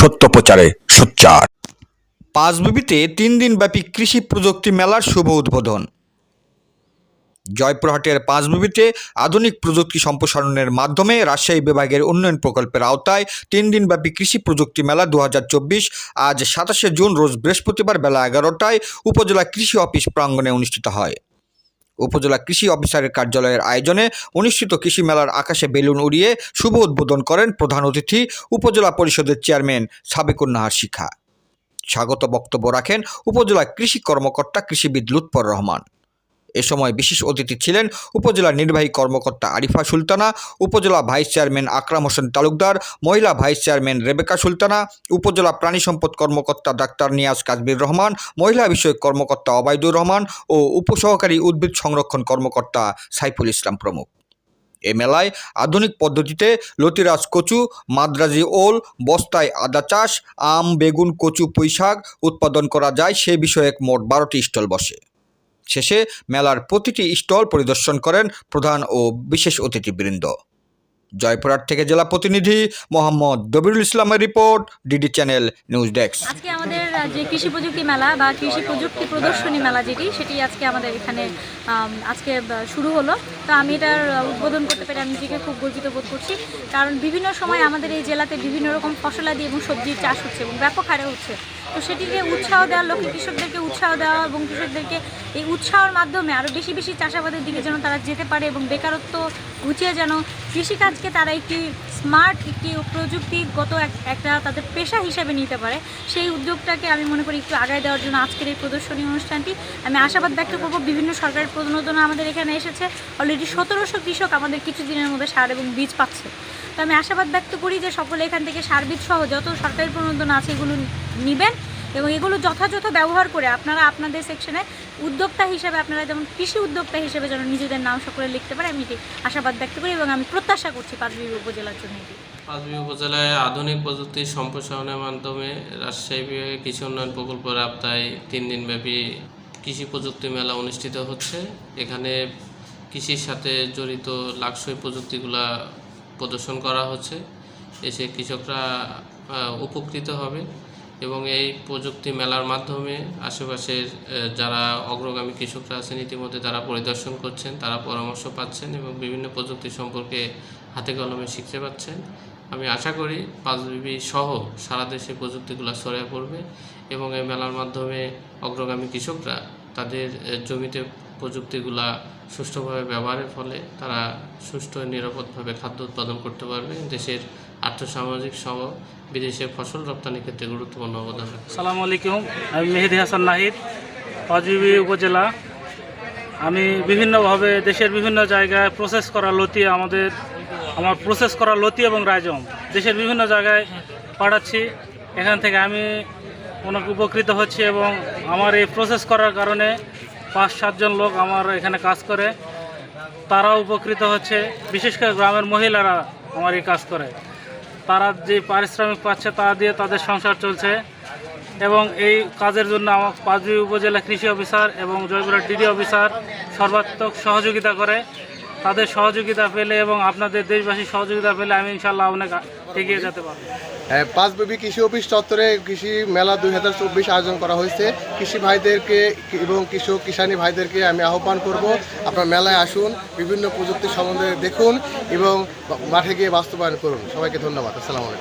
সত্য প্রচারে সোচ্চার। পাঁচবিবিতে তিন দিনব্যাপী কৃষি প্রযুক্তি মেলার শুভ উদ্বোধন। জয়পুরহাটের পাঁচবিবিতে আধুনিক প্রযুক্তি সম্প্রসারণের মাধ্যমে রাজশাহী বিভাগের উন্নয়ন প্রকল্পের আওতায় তিন দিনব্যাপী কৃষি প্রযুক্তি মেলা দু হাজার চব্বিশ, আজ সাতাশে জুন, রোজ বৃহস্পতিবার বেলা এগারোটায় উপজেলা কৃষি অফিস প্রাঙ্গণে অনুষ্ঠিত হয়। উপজেলা কৃষি অফিসারের কার্যালয়ের আয়োজনে অনুষ্ঠিত কৃষি মেলার আকাশে বেলুন উড়িয়ে শুভ উদ্বোধন করেন প্রধান অতিথি উপজেলা পরিষদের চেয়ারম্যান সাবেকুন নাহার শিখা। স্বাগত বক্তব্য রাখেন উপজেলা কৃষি কর্মকর্তা কৃষিবিদ লুৎফর রহমান। এ সময় বিশেষ অতিথি ছিলেন উপজেলা নির্বাহী কর্মকর্তা আরিফা সুলতানা, উপজেলা ভাইস চেয়ারম্যান আকরাম হোসেন তালুকদার, মহিলা ভাইস চেয়ারম্যান রেবেকা সুলতানা, উপজেলা প্রাণী সম্পদ কর্মকর্তা ডাক্তার নিয়াজ কাজবির রহমান, মহিলা বিষয়ক কর্মকর্তা অবায়দুর রহমান ও উপসহকারী উদ্ভিদ সংরক্ষণ কর্মকর্তা সাইফুল ইসলাম প্রমুখ। এ মেলায় আধুনিক পদ্ধতিতে লতিরাজ কচু, মাদ্রাজি ওল, বস্তায় আদা চাষ, আম, বেগুন, কচু, পুঁইশাক উৎপাদন করা যায়, সে বিষয়ে মোট বারোটি স্টল বসে। শেষে মেলার প্রতিটি স্টল পরিদর্শন করেন প্রধান ও বিশেষ অতিথিবৃন্দ। জয়পুরহাট থেকে জেলা প্রতিনিধি মোহাম্মদ দবিরুল ইসলামের report, DD channel news desk. আজকে আমাদের যে কৃষি প্রযুক্তি মেলা বা কৃষি প্রযুক্তি প্রদর্শনী মেলা যেটি, সেটি আজকে আমাদের এখানে আজকে শুরু হলো। তো আমি এটার উদ্বোধন করতে পেরে আমি নিজেকে খুব গর্বিত বোধ করছি। কারণ বিভিন্ন সময় আমাদের এই জেলাতে বিভিন্ন রকম ফসলাদি এবং সবজির চাষ হচ্ছে এবং ব্যাপক হারে হচ্ছে। তো সেটিকে উৎসাহ দেওয়ার লক্ষ্যে কৃষকদেরকে উৎসাহ দেওয়া এবং কৃষকদেরকে এই উৎসাহের মাধ্যমে আরও বেশি বেশি চাষাবাদের দিকে যেন তারা যেতে পারে এবং বেকারত্ব ঘুচিয়ে যেন কৃষিকাজকে তারা একটি স্মার্ট, একটি প্রযুক্তিগত এক- একটা তাদের পেশা হিসেবে নিতে পারে, সেই উদ্যোগটাকে আমি মনে করি একটু আগায় দেওয়ার জন্য আজকের এই প্রদর্শনী অনুষ্ঠানটি। আমি আশাবাদ ব্যক্ত করব, বিভিন্ন সরকারের প্রণোদনা আমাদের এখানে এসেছে। অলরেডি সতেরোশো কৃষক আমাদের কিছু দিনের মধ্যে সার এবং বীজ পাচ্ছে। তো আমি আশাবাদ ব্যক্ত করি যে সকলে এখান থেকে সার, বীজ সহ যত সরকারি প্রণোদনা আছে এগুলো নেবেন। এবং এগুলো যথাযথ ব্যবহার করে আপনারা আপনাদের সেকশনে উদ্যোক্তা হিসেবে আপনারা যেমন কৃষি উদ্যোক্তা হিসেবে যেন নিজেদের নাম সকলে লিখতে পারে, আমি এটি আশাবাদ ব্যক্ত করি এবং আমি প্রত্যাশা করছি পাঁচবিবি উপজেলার জন্য এটি। পাঁচবি উপজেলায় আধুনিক প্রযুক্তির সম্প্রসারণের মাধ্যমে রাজশাহী বিভাগে কৃষি উন্নয়ন প্রকল্পের আওতায় তিন দিনব্যাপী কৃষি প্রযুক্তি মেলা অনুষ্ঠিত হচ্ছে। এখানে কৃষির সাথে জড়িত লাক্সই প্রযুক্তিগুলা প্রদর্শন করা হচ্ছে। এসে কৃষকরা উপকৃত হবে। এবং এই প্রযুক্তি মেলার মাধ্যমে আশেপাশের যারা অগ্রগামী কৃষকরা আছেন, ইতিমধ্যে তারা পরিদর্শন করছেন, তারা পরামর্শ পাচ্ছেন এবং বিভিন্ন প্রযুক্তি সম্পর্কে হাতে কলমে শিখতে পাচ্ছেন। আমি আশা করি পাঁচবিবি সহ সারা দেশে প্রযুক্তিগুলো ছড়িয়ে পড়বে এবং এই মেলার মাধ্যমে অগ্রগামী কৃষকরা তাদের জমিতে প্রযুক্তিগুলা সুষ্ঠুভাবে ব্যবহারের ফলে তারা সুষ্ঠু নিরাপদভাবে খাদ্য উৎপাদন করতে পারবে। দেশের আর্থসামাজিক সহ বিদেশে ফসল রপ্তানির ক্ষেত্রে গুরুত্বপূর্ণ অবদান সালামু আলাইকুম, আমি মেহেদি হাসান নাহিদ পাঁচবিবি উপজেলা। আমি বিভিন্নভাবে দেশের বিভিন্ন জায়গায় প্রসেস করা লতি আমাদের, আমার প্রসেস করা লতি এবং রাইজম। দেশের বিভিন্ন জায়গায় পাঠাচ্ছি, এখান থেকে আমি অনেক উপকৃত হচ্ছি এবং আমার এই প্রসেস করার কারণে পাঁচ সাতজন লোক আমার এখানে কাজ করে। তারাও উপকৃত হচ্ছে, বিশেষ করে গ্রামের মহিলারা আমার এই কাজ করে। তারা যে পারিশ্রমিক পাচ্ছে তা দিয়ে তাদের সংসার চলছে এবং এই কাজের জন্য আমার পাঁচবি উপজেলা কৃষি অফিসার এবং জয়পুরহাট ডিডি অফিসার সর্বাত্মক সহযোগিতা করে। তাদের সহযোগিতা পেলে এবং আপনাদের দেশবাসীর সহযোগিতা পেলে আমি ইনশাল্লাহ অনেক হ্যাঁ, পাঁচবিবি কৃষি অফিস চত্বরে কৃষি মেলা দুই হাজার চব্বিশ আয়োজন করা হয়েছে। কৃষি ভাইদেরকে এবং কৃষক কিষানি ভাইদেরকে আমি আহ্বান করব। আপনার মেলায় আসুন বিভিন্ন প্রযুক্তি সম্বন্ধে দেখুন এবং মাঠে গিয়ে বাস্তবায়ন করুন। সবাইকে ধন্যবাদ। আসসালামু আলাইকুম।